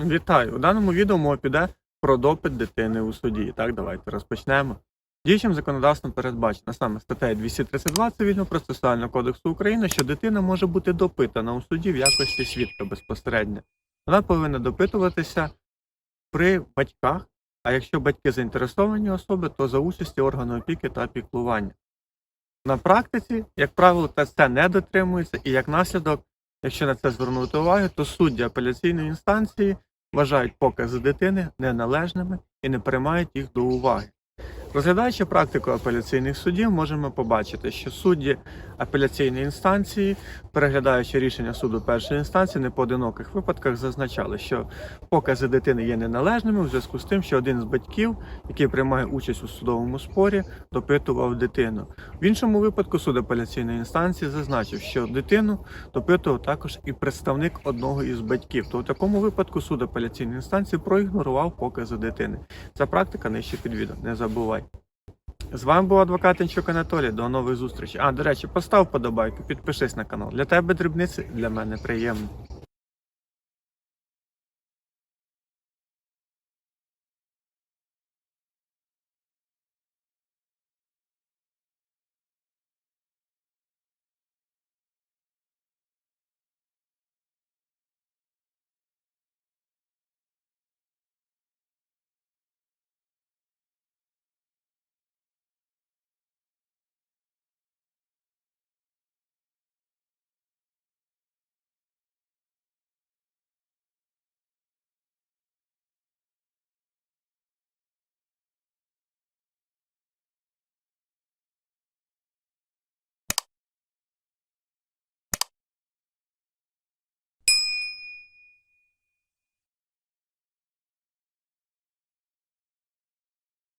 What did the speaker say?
Вітаю! У даному відео мова піде про допит дитини у суді. Так, давайте розпочнемо. Діючим законодавством передбачено саме статтею 232 Цивільного процесуального кодексу України, що дитина може бути допитана у суді в якості свідка безпосередньо. Вона повинна допитуватися при батьках, а якщо батьки заінтересовані особи, то за участі органу опіки та піклування. На практиці, як правило, це не дотримується, і як наслідок, якщо на це звернути увагу, то судді апеляційної інстанції вважають покази дитини неналежними і не приймають їх до уваги. Розглядаючи практику апеляційних судів, можемо побачити, що судді апеляційної інстанції, переглядаючи рішення суду першої інстанції, не поодиноких випадках зазначали, що покази дитини є неналежними у зв'язку з тим, що один з батьків, який приймає участь у судовому спорі, допитував дитину. В іншому випадку суд апеляційної інстанції зазначив, що дитину допитував також і представник одного із батьків. То в такому випадку суд апеляційної інстанції проігнорував покази дитини. Ця практика нижче під відео. Не забувай. З вами був адвокат Інчук Анатолій. До нових зустрічей. А, до речі, постав подобайку, підпишись на канал. Для тебе дрібниці, для мене приємно.